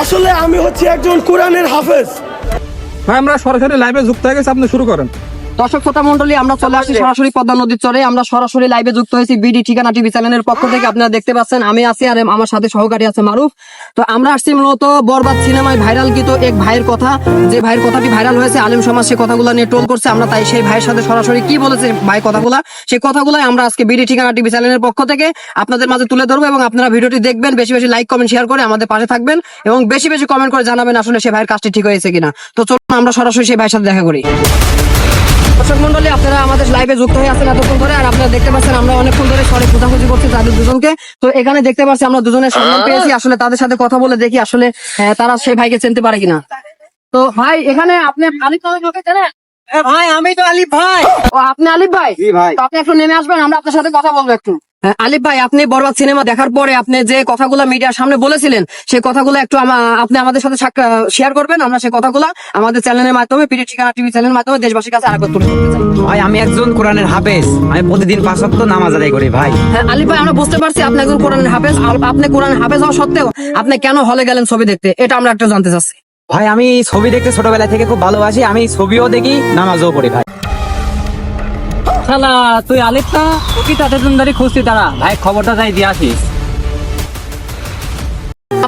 আসলে আমি হচ্ছি একজন কোরআনের হাফেজ। ভাই, আমরা সরাসরি লাইভে যুক্ত হয়ে গেছি, আপনি শুরু করেন। দর্শক শ্রোতা মন্ডলী আমরা চলে আসছি সরাসরি পদ্মা নদীর চরে। আমরা সরাসরি লাইভে যুক্ত হয়েছি বিডি ঠিকানা টিভি চ্যানেলের পক্ষ থেকে। আপনারা দেখতে পাচ্ছেন আমি আছি আর আমার সাথে সহকারী আছে মারুফ। তো আমরা আসছি মূলত বরবাদ সিনেমায় ভাইরাল গীত এক ভাইয়ের কথা। যে ভাইয়ের কথাটি ভাইরাল হয়েছে আলেম সমাজ সে কথাগুলো নিয়ে টোল করছে। আমরা তাই সেই ভাইয়ের সাথে সরাসরি কি বলেছে ভাই কথাগুলা সেই কথাগুলাই আমরা আজকে বিডি ঠিকানা টিভি চ্যানেলের পক্ষ থেকে আপনাদের মাঝে তুলে ধরবো এবং আপনারা ভিডিওটি দেখবেন বেশি বেশি লাইক কমেন্ট শেয়ার করে আমাদের পাশে থাকবেন এবং বেশি বেশি কমেন্ট করে জানাবেন আসলে সে ভাইয়ের কাজটি ঠিক হয়েছে কিনা। তো চলুন আমরা সরাসরি সেই ভাইয়ের সাথে দেখা করি। দর্শক মন্ডলী আপনারা আমাদের লাইভে যুক্ত হয়ে আছেন এতক্ষণ ধরে আর আপনারা দেখতে পাচ্ছেন আমরা অনেকক্ষণ ধরে সরে খোঁজাখুঁজি করছি তাদের দুজনকে। তো এখানে দেখতে পাচ্ছি আমরা দুজনের সম্মান পেয়েছি। আসলে তাদের সাথে কথা বলে দেখি আসলে তারা সেই ভাইকে চিনতে পারে কিনা। তো ভাই এখানে আপনি ভাইকে চেনেন? ভাই আমি তো আলিফ ভাই। ও আপনি আলিফ ভাই? ভাই। তো আপনি একটু নেমে আসবেন আমরা আপনার সাথে কথা বলব একটু। হ্যাঁ, আলিফ ভাই আপনি বরবাদ সিনেমা দেখার পরে আপনি যে কথাগুলো মিডিয়ার সামনে বলেছিলেন সেই কথাগুলো একটু আপনি আমাদের সাথে শেয়ার করবেন আমরা সেই কথাগুলো আমাদের চ্যানেলের মাধ্যমে পিটি ঠিকানা টিভি চ্যানেলের মাধ্যমে দেশবাসীর কাছে আরেকবার তুলে ধরতে চাই। ভাই আমি একজন কোরআনের হাফেজ। আমি প্রতিদিন পাঁচ ওয়াক্ত নামাজ আদায় করি ভাই। হ্যাঁ আলিফ ভাই আমরা বুঝতে পারছি আপনি একজন কোরআন হাফেজ। আপনি কোরআন হাফেজ হওয়া সত্ত্বেও আপনি কেন হলে গেলেন ছবি দেখতে? এটা আমরা একটু জানতে চাচ্ছি। ভাই, আমি ছবি দেখতে ছোটবেলা থেকে খুব ভালোবাসি। আমি ছবিও দেখি, নামাজও পড়ি ভাই। তুই আলিফটা তুই তাদের জন্য খুঁজছি তারা ভাই, খবরটা যাই দিয়ে আসিস।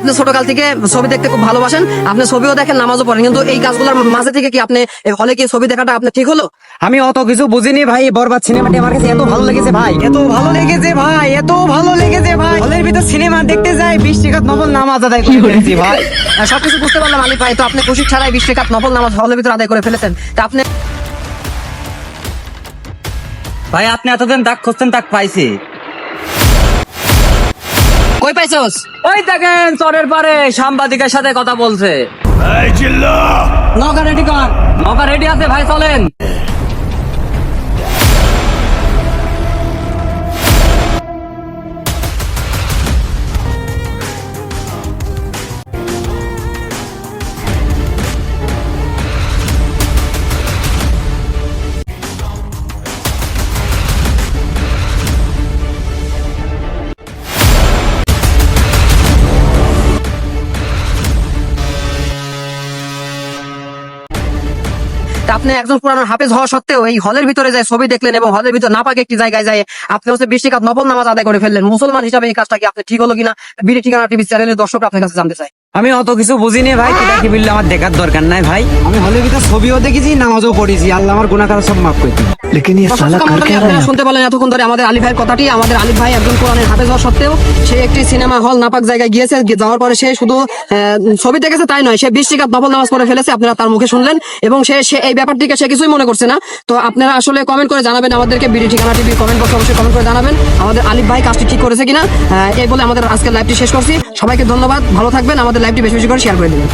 আপনি ছোটকাল থেকে ছবি দেখতে খুব ভালোবাসেন আপনি ছবিও দেখেন নামাজও পড়েন কিন্তু এই কাজগুলোর মাঝে থেকে কি আপনি হলে কি ছবি দেখাটা আপনি ঠিক হলো? আমি অত কিছু বুঝিনি ভাই বরবাদ সিনেমাটি আমার কাছে এত ভালো লেগেছে ভাই। এত ভালো লেগেছে ভাই এত ভালো লেগেছে ভাই। হলের ভিতর সিনেমা দেখতে যাই বিশ টাকা নবল নামাজ আদায় করে ফেলেছি ভাই। সবকিছু বুঝতে পারলাম আলিফ ভাই তো আপনি খুশি ছাড়াই বিশ টাকা নফল নামাজ হলের ভিতরে আদায় করে ফেলেছেন। তা আপনি ভাই আপনি এতদিন তাক খুঁজতেন তাক পাইছি। কই পাইছস? ওই দেখেন চরের পারে সাংবাদিকের সাথে কথা বলছে। এই চিল্লা! নৌকা রেডি কর। নৌকা রেডি আছে ভাই চলেন। তা আপনি একজন পুরানো হাফেজ হওয়া সত্ত্বেও এই হলের ভিতরে যায় ছবি দেখলেন এবং হলের ভিতরে না পাকে একটি জায়গায় যায়, আপনি হচ্ছে বেশি কাজ নবল নামাজ আদায় করে ফেললেন। মুসলমান হিসাবে এই কাজটা কি আপনি ঠিক হলো কিনা? বিডি ঠিকানা টিভি চ্যানেলের দর্শক আপনার কাছে জানতে চাই আমি অত কিছু বুঝিনি ভাই কিটা কি বললে আমার দেখার দরকার নাই ভাই। আমি হলের ভিতর ছবিও দেখেছি নামাজও পড়েছি আল্লাহ আমার গুণাকার সব মাফ করে দিন দর্শক মণ্ডলী, আপনারা শুনতে পেলেন এতক্ষণ ধরে আমাদের আলিফ ভাইয়ের কথাটি আমাদের আলিফ ভাই একজন কোরআনের হাফেজ হওয়া সত্ত্বেও সে একটি সিনেমা হল নাপাক জায়গায় গিয়েছে গিয়ে যাওয়ার পরে সে শুধু ছবি দেখেছে তাই নয় সে বিশ টাকা নফল নামাজ পড়ে ফেলেছে আপনারা তার মুখে শুনলেন এবং সে সে এই ব্যাপারটিকে সে কিছুই মনে করছে না। তো আপনারা আসলে কমেন্ট করে জানাবেন আমাদেরকে বিডি ঠিকানা টিভি কমেন্ট বক্সে অবশ্যই কমেন্ট করে জানাবেন আমাদের আলিফ ভাই কাজটি ঠিক করেছে কিনা এই বলে আমাদের আজকের লাইভটি শেষ করছি। সবাইকে ধন্যবাদ ভালো থাকবেন আমাদের লাইভটি বেশি বেশি করে শেয়ার করে দেবেন।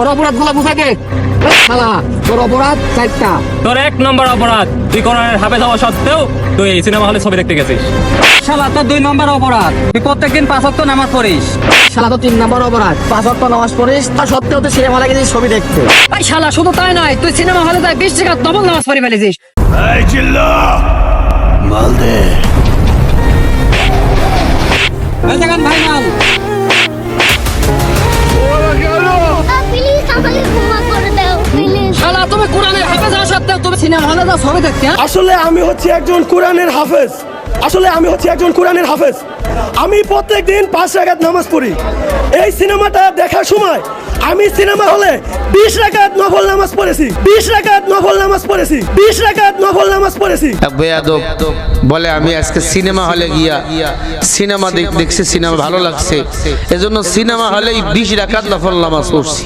ওর অপরাধগুলো বুঝাকে শালা তোর অপরাধ চারটা। তোর এক নম্বর অপরাধ তুই সত্ত্বেও তুই এই সিনেমা হলে ছবি দেখতে গেছিস। শালা তোর দুই নম্বর অপরাধ তুই প্রত্যেকদিন পাঁচ ওয়াক্ত নামাজ পড়িস। শালা তো তিন নম্বর অপরাধ পাঁচ নামাজ পড়িস তা সত্ত্বেও তো সিনেমা হলে গেছিস ছবি দেখতে। ভাই শালা শুধু তাই নয় তুই সিনেমা হলে যাই বিশ টাকা ডবল নামাজ পড়ে ফেলেছিস। এই চিল্লা! মাল দে। ভাই মাল আলাদা হ্যাঁ? আসলে আমি হচ্ছি একজন কোরআনের হাফেজ আসলে আমি হচ্ছি একজন কোরআনের হাফেজ। আমি প্রত্যেক দিন পাঁচ রাকাত নামাজ পড়ি। এই সিনেমাটা দেখার সময় আমি সিনেমা হলে বিশ রাকাত নফল নামাজ পড়েছি। বিশ রাকাত নফল নামাজ পড়েছি। বিশ রাকাত নফল নামাজ পড়েছি। বেয়াদব বলে আমি আজকে সিনেমা হলে গিয়া সিনেমা দেখ- দেখছি সিনেমা ভালো লাগছে। এজন্য সিনেমা হলেই বিশ রাকাত নফল নামাজ পড়ছি।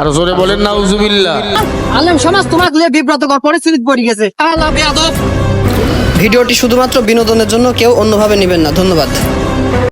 আর জোরে বলেন না উজুবিল্লাহ আলেম সমাজ তোমাকে লিয়ে বিব্রতকর পরিস্থিতি পড়ে গেছে। আল্লাহ বেয়াদব। ভিডিওটি শুধুমাত্র বিনোদনের জন্য কেউ অন্যভাবে নেবেন না। ধন্যবাদ।